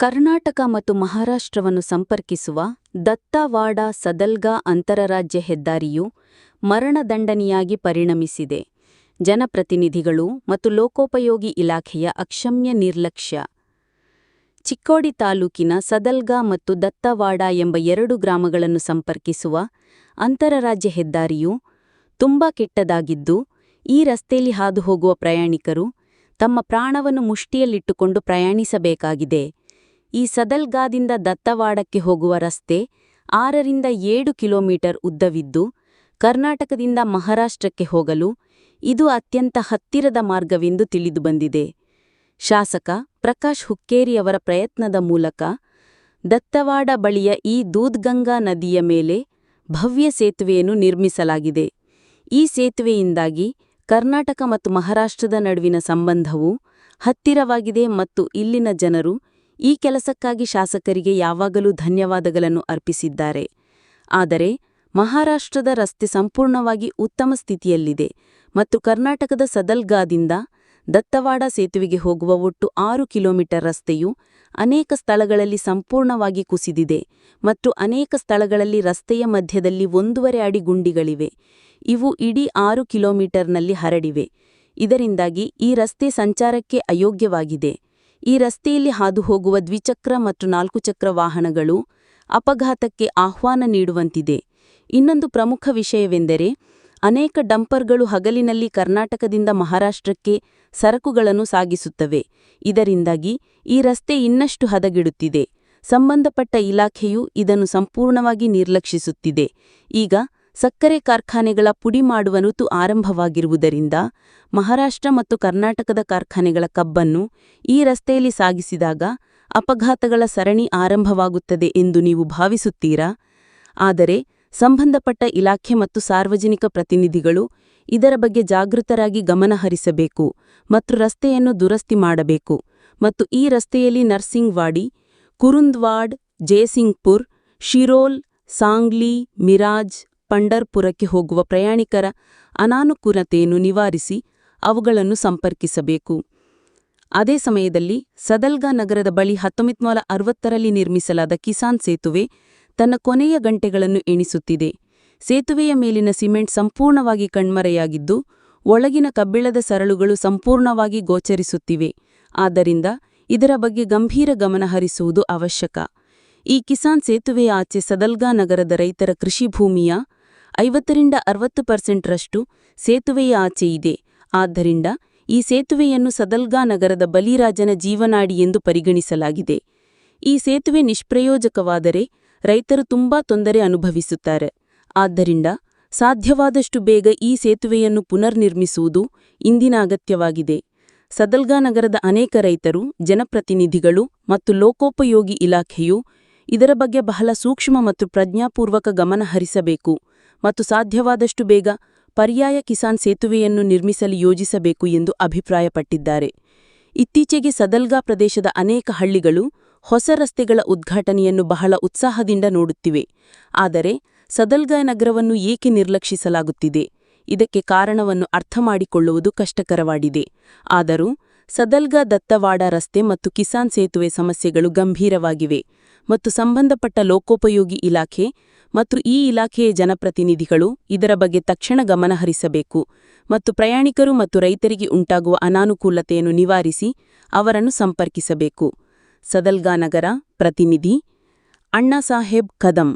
ಕರ್ನಾಟಕ ಮತ್ತು ಮಹಾರಾಷ್ಟ್ರವನ್ನು ಸಂಪರ್ಕಿಸುವ ದತ್ತವಾಡ ಸದಲ್ಗಾ ಅಂತರರಾಜ್ಯ ಹೆದ್ದಾರಿಯು ಮರಣದಂಡನೆಯಾಗಿ ಪರಿಣಮಿಸಿದೆ. ಜನಪ್ರತಿನಿಧಿಗಳು ಮತ್ತು ಲೋಕೋಪಯೋಗಿ ಇಲಾಖೆಯ ಅಕ್ಷಮ್ಯ ನಿರ್ಲಕ್ಷ್ಯ. ಚಿಕ್ಕೋಡಿ ತಾಲೂಕಿನ ಸದಲ್ಗಾ ಮತ್ತು ದತ್ತವಾಡ ಎಂಬ ಎರಡು ಗ್ರಾಮಗಳನ್ನು ಸಂಪರ್ಕಿಸುವ ಅಂತರರಾಜ್ಯ ಹೆದ್ದಾರಿಯು ತುಂಬಾ ಕೆಟ್ಟದಾಗಿದ್ದು, ಈ ರಸ್ತೆಯಲ್ಲಿ ಹಾದುಹೋಗುವ ಪ್ರಯಾಣಿಕರು ತಮ್ಮ ಪ್ರಾಣವನ್ನು ಮುಷ್ಟಿಯಲ್ಲಿಟ್ಟುಕೊಂಡು ಪ್ರಯಾಣಿಸಬೇಕಾಗಿದೆ. ಈ ಸದಲ್ಗಾದಿಂದ ದತ್ತವಾಡಕ್ಕೆ ಹೋಗುವ ರಸ್ತೆ ಆರರಿಂದ ಏಳು ಕಿಲೋಮೀಟರ್ ಉದ್ದವಿದ್ದು, ಕರ್ನಾಟಕದಿಂದ ಮಹಾರಾಷ್ಟ್ರಕ್ಕೆ ಹೋಗಲು ಇದು ಅತ್ಯಂತ ಹತ್ತಿರದ ಮಾರ್ಗವೆಂದು ತಿಳಿದುಬಂದಿದೆ ಶಾಸಕ ಪ್ರಕಾಶ್ ಹುಕ್ಕೇರಿಯವರ ಪ್ರಯತ್ನದ ಮೂಲಕ ದತ್ತವಾಡ ಬಳಿಯ ಈ ದೂದ್ಗಂಗಾ ನದಿಯ ಮೇಲೆ ಭವ್ಯ ಸೇತುವೆಯನ್ನು ನಿರ್ಮಿಸಲಾಗಿದೆ. ಈ ಸೇತುವೆಯಿಂದಾಗಿ ಕರ್ನಾಟಕ ಮತ್ತು ಮಹಾರಾಷ್ಟ್ರದ ನಡುವಿನ ಸಂಬಂಧವು ಹತ್ತಿರವಾಗಿದೆ ಮತ್ತು ಇಲ್ಲಿನ ಜನರು ಈ ಕೆಲಸಕ್ಕಾಗಿ ಶಾಸಕರಿಗೆ ಯಾವಾಗಲೂ ಧನ್ಯವಾದಗಳನ್ನು ಅರ್ಪಿಸಿದ್ದಾರೆ. ಆದರೆ, ಮಹಾರಾಷ್ಟ್ರದ ರಸ್ತೆ ಸಂಪೂರ್ಣವಾಗಿ ಉತ್ತಮ ಸ್ಥಿತಿಯಲ್ಲಿದೆ ಮತ್ತು ಕರ್ನಾಟಕದ ಸದಲ್ಗಾದಿಂದ ದತ್ತವಾಡ ಸೇತುವೆಗೆ ಹೋಗುವ ಒಟ್ಟು ಆರು ಕಿಲೋಮೀಟರ್ ರಸ್ತೆಯು ಅನೇಕ ಸ್ಥಳಗಳಲ್ಲಿ ಸಂಪೂರ್ಣವಾಗಿ ಕುಸಿದಿದೆ ಮತ್ತು ಅನೇಕ ಸ್ಥಳಗಳಲ್ಲಿ ರಸ್ತೆಯ ಮಧ್ಯದಲ್ಲಿ ಒಂದೂವರೆ ಅಡಿ ಗುಂಡಿಗಳಿವೆ. ಇವು ಇಡೀ ಆರು ಕಿಲೋಮೀಟರ್ನಲ್ಲಿ ಹರಡಿವೆ. ಇದರಿಂದಾಗಿ ಈ ರಸ್ತೆ ಸಂಚಾರಕ್ಕೆ ಅಯೋಗ್ಯವಾಗಿದೆ. ಈ ರಸ್ತೆಯಲ್ಲಿ ಹಾದುಹೋಗುವ ದ್ವಿಚಕ್ರ ಮತ್ತು ನಾಲ್ಕು ಚಕ್ರ ವಾಹನಗಳು ಅಪಘಾತಕ್ಕೆ ಆಹ್ವಾನ ನೀಡುವಂತಿದೆ. ಇನ್ನೊಂದು ಪ್ರಮುಖ ವಿಷಯವೆಂದರೆ, ಅನೇಕ ಡಂಪರ್ಗಳು ಹಗಲಿನಲ್ಲಿ ಕರ್ನಾಟಕದಿಂದ ಮಹಾರಾಷ್ಟ್ರಕ್ಕೆ ಸರಕುಗಳನ್ನು ಸಾಗಿಸುತ್ತವೆ. ಇದರಿಂದಾಗಿ ಈ ರಸ್ತೆ ಇನ್ನಷ್ಟು ಹದಗೆಡುತ್ತಿದೆ. ಸಂಬಂಧಪಟ್ಟ ಇಲಾಖೆಯು ಇದನ್ನು ಸಂಪೂರ್ಣವಾಗಿ ನಿರ್ಲಕ್ಷಿಸುತ್ತಿದೆ. ಈಗ ಸಕ್ಕರೆ ಕಾರ್ಖಾನೆಗಳ ಪುಡಿ ಮಾಡುವ ಋತು ಆರಂಭವಾಗಿರುವುದರಿಂದ ಮಹಾರಾಷ್ಟ್ರ ಮತ್ತು ಕರ್ನಾಟಕದ ಕಾರ್ಖಾನೆಗಳ ಕಬ್ಬನ್ನು ಈ ರಸ್ತೆಯಲ್ಲಿ ಸಾಗಿಸಿದಾಗ ಅಪಘಾತಗಳ ಸರಣಿ ಆರಂಭವಾಗುತ್ತದೆ ಎಂದು ನೀವು ಭಾವಿಸುತ್ತೀರಾ? ಆದರೆ ಸಂಬಂಧಪಟ್ಟ ಇಲಾಖೆ ಮತ್ತು ಸಾರ್ವಜನಿಕ ಪ್ರತಿನಿಧಿಗಳು ಇದರ ಬಗ್ಗೆ ಜಾಗೃತರಾಗಿ ಗಮನಹರಿಸಬೇಕು ಮತ್ತು ರಸ್ತೆಯನ್ನು ದುರಸ್ತಿ ಮಾಡಬೇಕು ಮತ್ತು ಈ ರಸ್ತೆಯಲ್ಲಿ ನರ್ಸಿಂಗ್ವಾಡಿ ಕುರುಂದ್ವಾಡ್, ಜಯಸಿಂಗ್ಪುರ್, ಶಿರೋಲ್, ಸಾಂಗ್ಲಿ, ಮಿರಾಜ್ ಪಂಡರ್ಪುರಕ್ಕೆ ಹೋಗುವ ಪ್ರಯಾಣಿಕರ ಅನಾನುಕೂಲತೆಯನ್ನು ನಿವಾರಿಸಿ ಅವುಗಳನ್ನು ಸಂಪರ್ಕಿಸಬೇಕು. ಅದೇ ಸಮಯದಲ್ಲಿ ಸದಲ್ಗಾ ನಗರದ ಬಳಿ ಹತ್ತೊಂಬತ್ತು ನೂರ ಅರವತ್ತರಲ್ಲಿ ನಿರ್ಮಿಸಲಾದ ಕಿಸಾನ್ ಸೇತುವೆ ತನ್ನ ಕೊನೆಯ ಗಂಟೆಗಳನ್ನು ಎಣಿಸುತ್ತಿದೆ. ಸೇತುವೆಯ ಮೇಲಿನ ಸಿಮೆಂಟ್ ಸಂಪೂರ್ಣವಾಗಿ ಕಣ್ಮರೆಯಾಗಿದ್ದು, ಒಳಗಿನ ಕಬ್ಬಿಳದ ಸರಳುಗಳು ಸಂಪೂರ್ಣವಾಗಿ ಗೋಚರಿಸುತ್ತಿವೆ. ಆದ್ದರಿಂದ ಇದರ ಬಗ್ಗೆ ಗಂಭೀರ ಗಮನಹರಿಸುವುದು ಅವಶ್ಯಕ. ಈ ಕಿಸಾನ್ ಸೇತುವೆಯ ಆಚೆ ಸದಲ್ಗಾ ನಗರದ ರೈತರ ಕೃಷಿ ಭೂಮಿಯ ಐವತ್ತರಿಂದ ಅರವತ್ತು ಪರ್ಸೆಂಟ್ರಷ್ಟು ಸೇತುವೆಯ ಆಚೆ ಇದೆ. ಆದ್ದರಿಂದ ಈ ಸೇತುವೆಯನ್ನು ಸದಲ್ಗಾ ನಗರದ ಬಲಿರಾಜನ ಜೀವನಾಡಿ ಎಂದು ಪರಿಗಣಿಸಲಾಗಿದೆ. ಈ ಸೇತುವೆ ನಿಷ್ಪ್ರಯೋಜಕವಾದರೆ ರೈತರು ತುಂಬಾ ತೊಂದರೆ ಅನುಭವಿಸುತ್ತಾರೆ. ಆದ್ದರಿಂದ ಸಾಧ್ಯವಾದಷ್ಟು ಬೇಗ ಈ ಸೇತುವೆಯನ್ನು ಪುನರ್ನಿರ್ಮಿಸುವುದು ಇಂದಿನ ಅಗತ್ಯವಾಗಿದೆ. ಸದಲ್ಗಾ ನಗರದ ಅನೇಕ ರೈತರು, ಜನಪ್ರತಿನಿಧಿಗಳು ಮತ್ತು ಲೋಕೋಪಯೋಗಿ ಇಲಾಖೆಯು ಇದರ ಬಗ್ಗೆ ಬಹಳ ಸೂಕ್ಷ್ಮ ಮತ್ತು ಪ್ರಜ್ಞಾಪೂರ್ವಕ ಗಮನ ಹರಿಸಬೇಕು. ಮತ್ತು ಸಾಧ್ಯವಾದಷ್ಟು ಬೇಗ ಪರ್ಯಾಯ ಕಿಸಾನ್ ಸೇತುವೆಯನ್ನು ನಿರ್ಮಿಸಲು ಯೋಜಿಸಬೇಕು ಎಂದು ಅಭಿಪ್ರಾಯಪಟ್ಟಿದ್ದಾರೆ. ಇತ್ತೀಚೆಗೆ ಸದಲ್ಗಾ ಪ್ರದೇಶದ ಅನೇಕ ಹಳ್ಳಿಗಳು ಹೊಸ ರಸ್ತೆಗಳ ಉದ್ಘಾಟನೆಯನ್ನು ಬಹಳ ಉತ್ಸಾಹದಿಂದ ನೋಡುತ್ತಿವೆ. ಆದರೆ ಸದಲ್ಗಾ ನಗರವನ್ನು ಏಕೆ ನಿರ್ಲಕ್ಷಿಸಲಾಗುತ್ತಿದೆ? ಇದಕ್ಕೆ ಕಾರಣವನ್ನು ಅರ್ಥಮಾಡಿಕೊಳ್ಳುವುದು ಕಷ್ಟಕರವಾಗಿದೆ. ಆದರೂ ಸದಲ್ಗಾ ದತ್ತವಾಡ ರಸ್ತೆ ಮತ್ತು ಕಿಸಾನ್ ಸೇತುವೆ ಸಮಸ್ಯೆಗಳು ಗಂಭೀರವಾಗಿವೆ ಮತ್ತು ಸಂಬಂಧಪಟ್ಟ ಲೋಕೋಪಯೋಗಿ ಇಲಾಖೆ ಮತ್ತು ಈ ಇಲಾಖೆಯ ಜನಪ್ರತಿನಿಧಿಗಳು ಇದರ ಬಗ್ಗೆ ತಕ್ಷಣ ಗಮನಹರಿಸಬೇಕು ಮತ್ತು ಪ್ರಯಾಣಿಕರು ಮತ್ತು ರೈತರಿಗೆ ಉಂಟಾಗುವ ಅನಾನುಕೂಲತೆಯನ್ನು ನಿವಾರಿಸಿ ಅವರನ್ನು ಸಂಪರ್ಕಿಸಬೇಕು. ಸದಲ್ಗಾ ನಗರ ಪ್ರತಿನಿಧಿ ಅಣ್ಣಾಸಾಹೇಬ್ ಕದಂ.